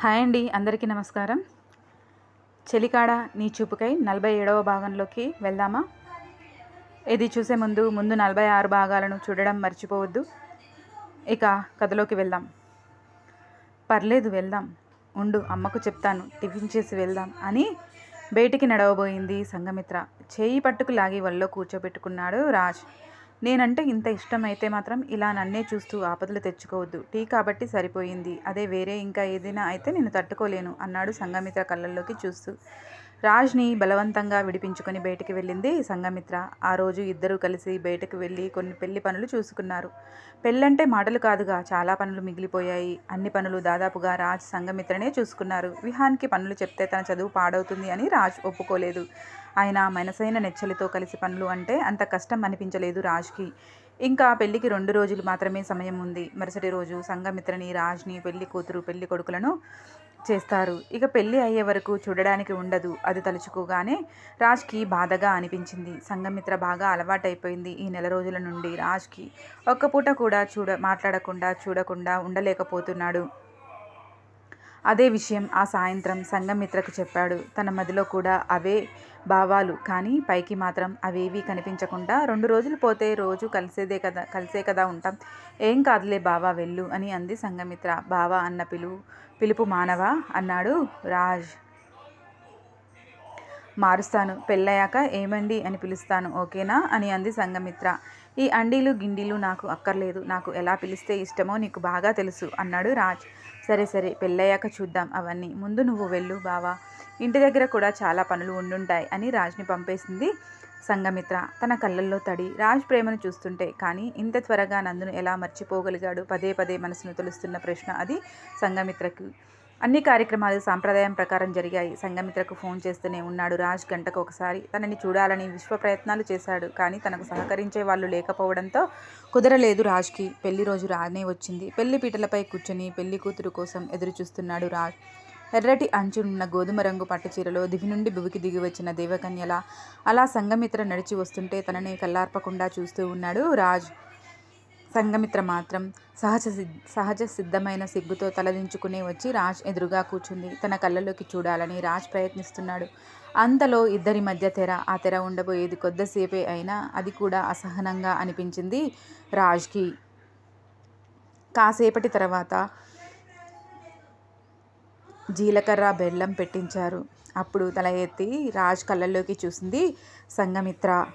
Hi అండి అందరికీ నమస్కారం. చెలికాడ నీ చూపుకై నలభై ఏడవ భాగంలోకి వెళ్దామా? ఇది చూసే ముందు ముందు నలభై ఆరు భాగాలను చూడడం మర్చిపోవద్దు. ఇక కథలోకి వెళ్దాం. పర్లేదు వెళ్దాం. ఉండు అమ్మకు చెప్తాను టిఫిన్ చేసి వెళ్దాం అని బయటికి నడవబోయింది సంఘమిత్ర. చేయి పట్టుకు లాగి వల్లో కూర్చోబెట్టుకున్నాడు రాజ్. నేనంటే ఇంత ఇష్టమైతే మాత్రం ఇలా నన్నే చూస్తూ ఆపదలు తెచ్చుకోవద్దు. టీ కాబట్టి సరిపోయింది. అదే వేరే ఇంకా ఏదైనా అయితే నేను తట్టుకోలేను అన్నాడు సంఘమిత్ర కళ్ళల్లోకి చూస్తూ. రాజ్ని బలవంతంగా విడిపించుకొని బయటికి వెళ్ళింది సంఘమిత్ర. ఆ రోజు ఇద్దరూ కలిసి బయటకు వెళ్ళి కొన్ని పెళ్ళి పనులు చూసుకున్నారు. పెళ్ళంటే మాటలు కాదుగా చాలా పనులు మిగిలిపోయాయి. అన్ని పనులు దాదాపుగా రాజ్ సంఘమిత్రనే చూసుకున్నారు. విహాన్కి పనులు చెప్తే తన చదువు పాడవుతుంది అని రాజ్ ఒప్పుకోలేదు. ఆయన మనసైన నెచ్చలితో కలిసి పనులు అంటే అంత కష్టం అనిపించలేదు రాజ్కి. ఇంకా పెళ్ళికి రెండు రోజులు మాత్రమే సమయం ఉంది. మరుసటి రోజు సంఘమిత్రని రాజ్ని పెళ్ళి కూతురు పెళ్ళి కొడుకులను చేస్తారు. ఇక పెళ్ళి అయ్యే వరకు చూడడానికి ఉండదు. అది తలుచుకోగానే రాజ్కి బాధగా అనిపించింది. సంఘమిత్ర బాగా అలవాటైపోయింది ఈ నెల రోజుల నుండి రాజ్కి. ఒక్క పూట కూడా చూడ మాట్లాడకుండా చూడకుండా ఉండలేకపోతున్నాడు. అదే విషయం ఆ సాయంత్రం సంఘమిత్రకు చెప్పాడు. తన మదిలో కూడా అవే భావాలు. కానీ పైకి మాత్రం అవేవీ కనిపించకుండా రెండు రోజులు పోతే రోజు కలిసేదే కదా కలిసే కదా ఉంటాం. ఏం కాదులే బావా వెళ్ళు అని అంది సంఘమిత్ర. బావా అన్న పిలువు పిలుపు మానవా? అన్నాడు రాజ్. మారుస్తాను. పెళ్ళయ్యాక ఏమండి అని పిలుస్తాను ఓకేనా? అని అంది సంగమిత్ర ఈ అండీలు గిండీలు నాకు అక్కర్లేదు. నాకు ఎలా పిలిస్తే ఇష్టమో నీకు బాగా తెలుసు అన్నాడు రాజ్. సరే సరే పెళ్ళయ్యాక చూద్దాం అవన్నీ. ముందు నువ్వు వెళ్ళు బావా. ఇంటి దగ్గర కూడా చాలా పనులు ఉండుంటాయి అని రాజ్ని పంపేసింది సంగమిత్ర తన కళ్ళల్లో తడి. రాజ్ ప్రేమను చూస్తుంటే కానీ ఇంత త్వరగా నందును ఎలా మర్చిపోగలిగాడు? పదే పదే మనసును తొలుస్తున్న ప్రశ్న అది సంగమిత్రకి అన్ని కార్యక్రమాలు సాంప్రదాయం ప్రకారం జరిగాయి. సంఘమిత్రకు ఫోన్ చేస్తూనే ఉన్నాడు రాజ్ గంటకు ఒకసారి. తనని చూడాలని విశ్వ ప్రయత్నాలు చేశాడు. కానీ తనకు సహకరించే వాళ్ళు లేకపోవడంతో కుదరలేదు రాజ్కి. పెళ్ళి రోజు రానే వచ్చింది. పెళ్ళి పీటలపై కూర్చొని పెళ్ళి కూతురు కోసం ఎదురు చూస్తున్నాడు రాజ్. ఎర్రటి అంచునున్న గోధుమ రంగు పట్టుచీరలో దివి నుండి బువికి దిగి వచ్చిన దేవకన్యలా. అలా సంఘమిత్ర నడిచి వస్తుంటే తనని కల్లార్పకుండా చూస్తూ ఉన్నాడు రాజ్. సంఘమిత్ర మాత్రం సహజ సహజ సిద్ధమైన సిగ్గుతో తలదించుకునే వచ్చి రాజ్ ఎదురుగా కూర్చుంది. తన కళ్ళలోకి చూడాలని రాజ్ ప్రయత్నిస్తున్నాడు. అంతలో ఇద్దరి మధ్య తెర ఆ తెర ఉండబోయేది కొద్దిసేపే అయినా అది కూడా అసహనంగా అనిపించింది రాజ్కి. కాసేపటి తర్వాత జీలకర్ర బెల్లం పెట్టించారు. అప్పుడు తల ఎత్తి రాజ్ కళ్ళల్లోకి చూసింది సంఘమిత్ర.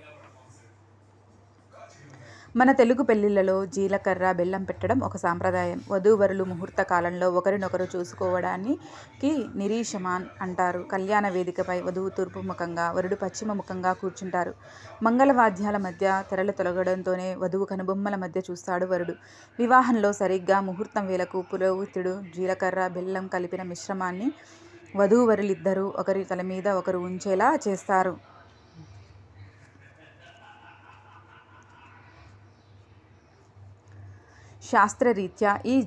మన తెలుగు పెళ్ళిళ్ళలో జీలకర్ర బెల్లం పెట్టడం ఒక సాంప్రదాయం. వధూవరులు ముహూర్త కాలంలో ఒకరినొకరు చూసుకోవడానికి నిరీషమాన్ అంటారు. కళ్యాణ వేదికపై వధువు తూర్పు ముఖంగా వరుడు పశ్చిమ ముఖంగా కూర్చుంటారు. మంగళవాద్యాల మధ్య తెరలు తొలగడంతోనే వధువు కనుబొమ్మల మధ్య చూస్తాడు వరుడు. వివాహంలో సరిగ్గా ముహూర్తం వేలకు పురోహితుడు జీలకర్ర బెల్లం కలిపిన మిశ్రమాన్ని వధూవరులిద్దరూ ఒకరి తల మీద ఒకరు ఉంచేలా చేస్తారు. శాస్త్రరీత్యా ఈ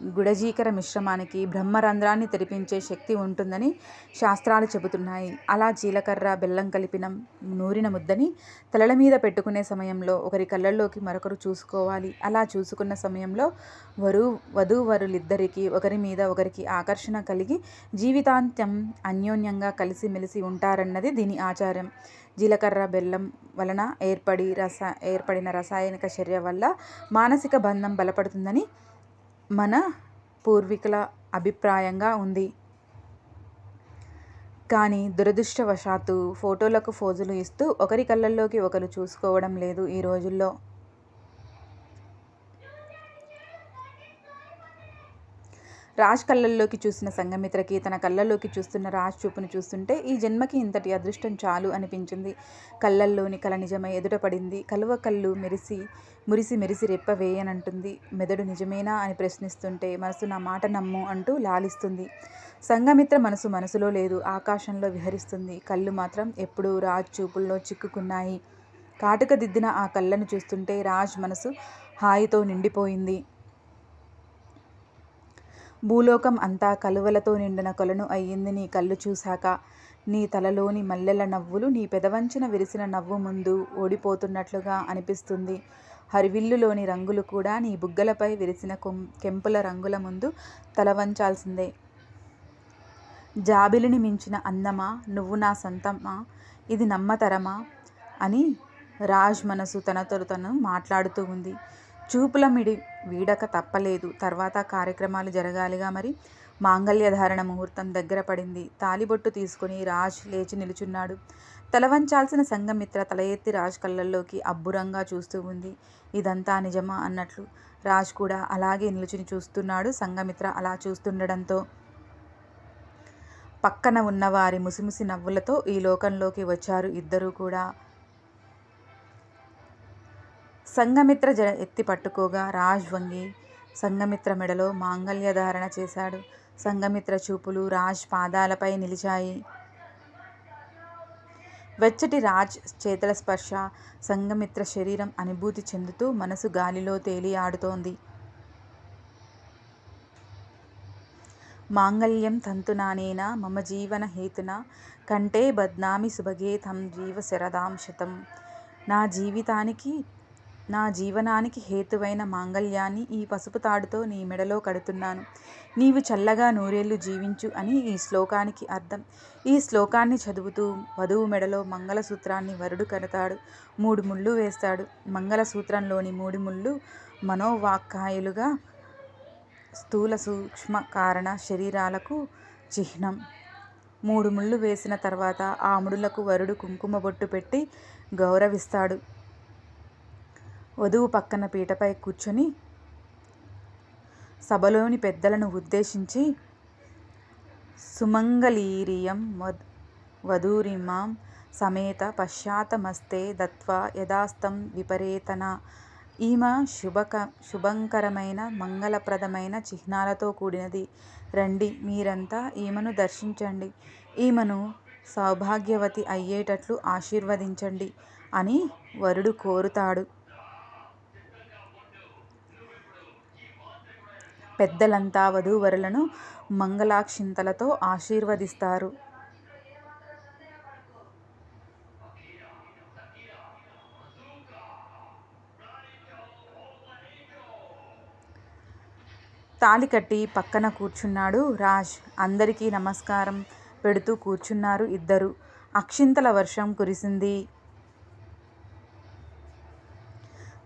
గుడజీకర మిశ్రమానికి బ్రహ్మరంధ్రాన్ని తెరిపించే శక్తి ఉంటుందని శాస్త్రాలు చెబుతున్నాయి. అలా జీలకర్ర బెల్లం కలిపిన నూరిన ముద్దని తలల మీద పెట్టుకునే సమయంలో ఒకరి కళ్ళల్లోకి మరొకరు చూసుకోవాలి. అలా చూసుకున్న సమయంలో వరు వధూవరులిద్దరికీ ఒకరి మీద ఒకరికి ఆకర్షణ కలిగి జీవితాంత్యం అన్యోన్యంగా కలిసిమెలిసి ఉంటారన్నది దీని ఆచారం. జీలకర్ర బెల్లం వలన ఏర్పడి రస ఏర్పడిన రసాయనిక చర్య వల్ల మానసిక బంధం బలపడుతుందని మన పూర్వీకుల అభిప్రాయంగా ఉంది. కానీ దురదృష్టవశాత్తు ఫోటోలకు ఫోజులు ఇస్తూ ఒకరి కళ్ళల్లోకి ఒకరు చూసుకోవడం లేదు ఈ రోజుల్లో. రాజ్ కళ్ళల్లోకి చూసిన సంఘమిత్రకి తన కళ్ళల్లోకి చూస్తున్న రాజ్ చూపును చూస్తుంటే ఈ జన్మకి ఇంతటి అదృష్టం చాలు అనిపించింది. కళ్ళల్లోని కల నిజమై ఎదుటపడింది. కలువ కళ్ళు మెరిసి మురిసి మెరిసి రెప్ప వేయనంటుంది. మెదడు నిజమేనా అని ప్రశ్నిస్తుంటే మనసు నా మాట నమ్ము అంటూ లాలిస్తుంది. సంఘమిత్ర మనసు మనసులో లేదు ఆకాశంలో విహరిస్తుంది. కళ్ళు మాత్రం ఎప్పుడూ రాజ్ చూపుల్లో చిక్కుకున్నాయి. కాటుక దిద్దిన ఆ కళ్ళను చూస్తుంటే రాజ్ మనసు హాయితో నిండిపోయింది. భూలోకం అంతా కలువలతో నిండిన కొలను అయ్యింది నీ కళ్ళు చూశాక. నీ తలలోని మల్లెల నవ్వులు నీ పెదవంచిన విరిసిన నవ్వు ముందు ఓడిపోతున్నట్లుగా అనిపిస్తుంది. హరివిల్లులోని రంగులు కూడా నీ బుగ్గలపై విరిసిన కొం కెంపుల రంగుల ముందు తల వంచాల్సిందే జాబిలిని మించిన అందమా నువ్వు నా సొంతమా? ఇది నమ్మతరమా? అని రాజ్ మనసు తనతో తను మాట్లాడుతూ ఉంది. చూపుల మిడి వీడక తప్పలేదు. తర్వాత కార్యక్రమాలు జరగాలిగా మరి. మాంగళ్యధారణ ముహూర్తం దగ్గర పడింది. తాలిబొట్టు తీసుకుని రాజ్ లేచి నిలుచున్నాడు. తలవంచాల్సిన సంఘమిత్ర తల ఎత్తి రాజ్ కళ్ళల్లోకి అబ్బురంగా చూస్తూ ఉంది. ఇదంతా నిజమా అన్నట్లు రాజ్ కూడా అలాగే నిలుచుని చూస్తున్నాడు సంఘమిత్ర అలా చూస్తుండడంతో. పక్కన ఉన్నవారి ముసిముసి నవ్వులతో ఈ లోకంలోకి వచ్చారు ఇద్దరూ కూడా. సంఘమిత్ర జ ఎత్తి పట్టుకోగా రాజ్ వంగి సంఘమిత్ర మెడలో మాంగళ్యధారణ చేశాడు. సంఘమిత్ర చూపులు రాజ్ పాదాలపై నిలిచాయి. వెచ్చటి రాజ్ చేతుల స్పర్శ సంఘమిత్ర శరీరం అనుభూతి చెందుతూ మనసు గాలిలో తేలి ఆడుతోంది. మాంగళ్యం తంతునానేన మమ జీవన హేతున కంటే బద్నామి సుభగే తం జీవ శరదాం శతం. నా జీవితానికి నా జీవనానికి హేతువైన మాంగళ్యాన్ని ఈ పసుపు తాడుతో నీ మెడలో కడుతున్నాను. నీవు చల్లగా నూరేళ్ళు జీవించు అని ఈ శ్లోకానికి అర్థం. ఈ శ్లోకాన్ని చదువుతూ వధువు మెడలో మంగళసూత్రాన్ని వరుడు కడతాడు మూడు ముళ్ళు వేస్తాడు. మంగళసూత్రంలోని మూడు ముళ్ళు మనోవాక్కాయలుగా స్థూల సూక్ష్మ కారణ శరీరాలకు చిహ్నం. మూడు ముళ్ళు వేసిన తర్వాత ఆ ముడులకు వరుడు కుంకుమ బొట్టు పెట్టి గౌరవిస్తాడు. వధువు పక్కన పీటపై కూర్చొని సభలోని పెద్దలను ఉద్దేశించి సుమంగళీరియం వద్ వధూరిమాం సమేత పశ్చాతమస్తే దత్వా యథాస్తం విపరేతన. ఈమె శుభక శుభంకరమైన మంగళప్రదమైన చిహ్నాలతో కూడినది. రండి మీరంతా ఈమెను దర్శించండి. ఈమెను సౌభాగ్యవతి అయ్యేటట్లు ఆశీర్వదించండి అని వరుడు కోరుతాడు. పెద్దలంతా వధూవరులను మంగళాక్షింతలతో ఆశీర్వదిస్తారు. తాళి కట్టి పక్కన కూర్చున్నాడు రాజ్. అందరికీ నమస్కారం పెడుతూ కూర్చున్నారు ఇద్దరు. అక్షింతల వర్షం కురిసింది.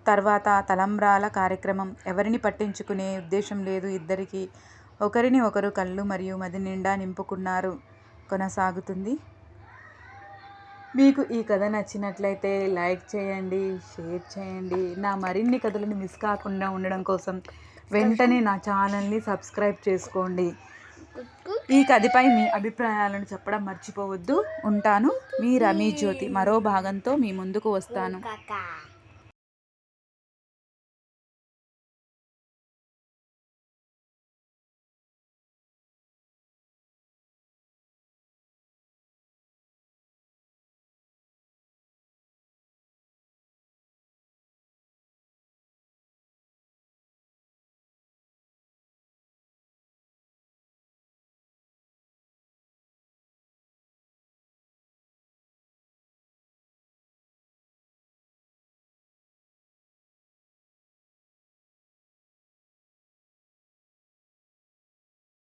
తర్వాత తలంబ్రాల కార్యక్రమం. ఎవరిని పట్టించుకునే ఉద్దేశం లేదు ఇద్దరికి. ఒకరిని ఒకరు కళ్ళు మరియు మది నిండా నింపుకున్నారు. కొనసాగుతుంది. మీకు ఈ కథ నచ్చినట్లయితే లైక్ చేయండి షేర్ చేయండి. నా మరిన్ని కథలను మిస్ కాకుండా ఉండడం కోసం వెంటనే నా ఛానల్ని సబ్స్క్రైబ్ చేసుకోండి. ఈ కథపై మీ అభిప్రాయాలను చెప్పడం మర్చిపోవద్దు. ఉంటాను. మీ రమీ జ్యోతి. మరో భాగంతో మీ ముందుకు వస్తాను.